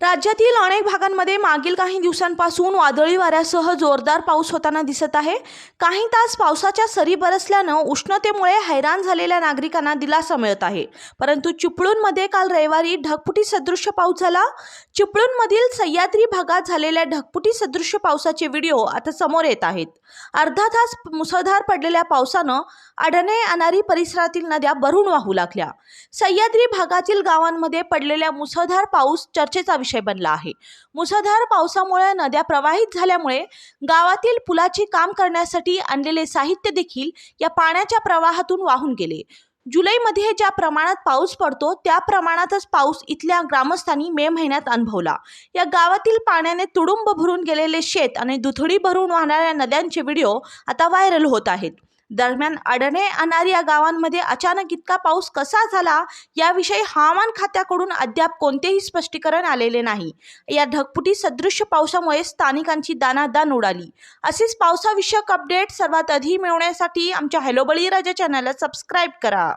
राज्यातील अनेक भागांमध्ये मागील काही दिवसांपासून वादळी वाऱ्यासह जोरदार पाऊस होताना दिसत आहे. काही तास पावसाच्या सरी बरसल्यानं उष्णतेमुळे हैराण झालेल्या नागरिकांना दिलासा मिळत आहे. परंतु चिपळूणमध्ये काल रविवारी ढगफुटी सदृश्य पाऊस झाला. चिपळूणमधील सह्याद्री भागात झालेल्या ढगफुटी सदृश्य पावसाचे व्हिडिओ आता समोर येत आहेत. अर्धा तास मुसळधार पडलेल्या पावसानं अडणे अनारी परिसरातील नद्या भरून वाहू लागल्या. सह्याद्री भागातील गावांमध्ये पडलेल्या मुसळधार पाऊस चर्चेचा विषय बनला आहे. मुसळधार पावसामुळे नद्या प्रवाहित झाल्यामुळे गावातील पुलाचे काम करण्यासाठी आणलेले साहित्य देखील या पाण्याच्या प्रवाहातून वाहून गेले. जुलैमध्ये ज्या प्रमाणात पाऊस पडतो त्या प्रमाणातच पाऊस इथल्या ग्रामस्थांनी मे महिन्यात अनुभवला. या गावातील पाण्याने तुडुंब भरून गेलेले शेत आणि दुथडी भरून वाहणाऱ्या नद्यांचे व्हिडिओ आता व्हायरल होत आहेत. दरम्यान अडणे अनार या गावांमध्ये अचानक इतका पाऊस कसा झाला? याविषयी हवामान खात्याकडून अद्याप कोणतेही स्पष्टीकरण आलेले नाही. या ढगपुटी सदृश्य पावसामुळे स्थानिकांची दानादान उडाली. असेच पावसाविषयक अपडेट सर्वात आधी मिळवण्यासाठी आमच्या हॅलो बळीराजा चॅनलला सबस्क्राईब करा.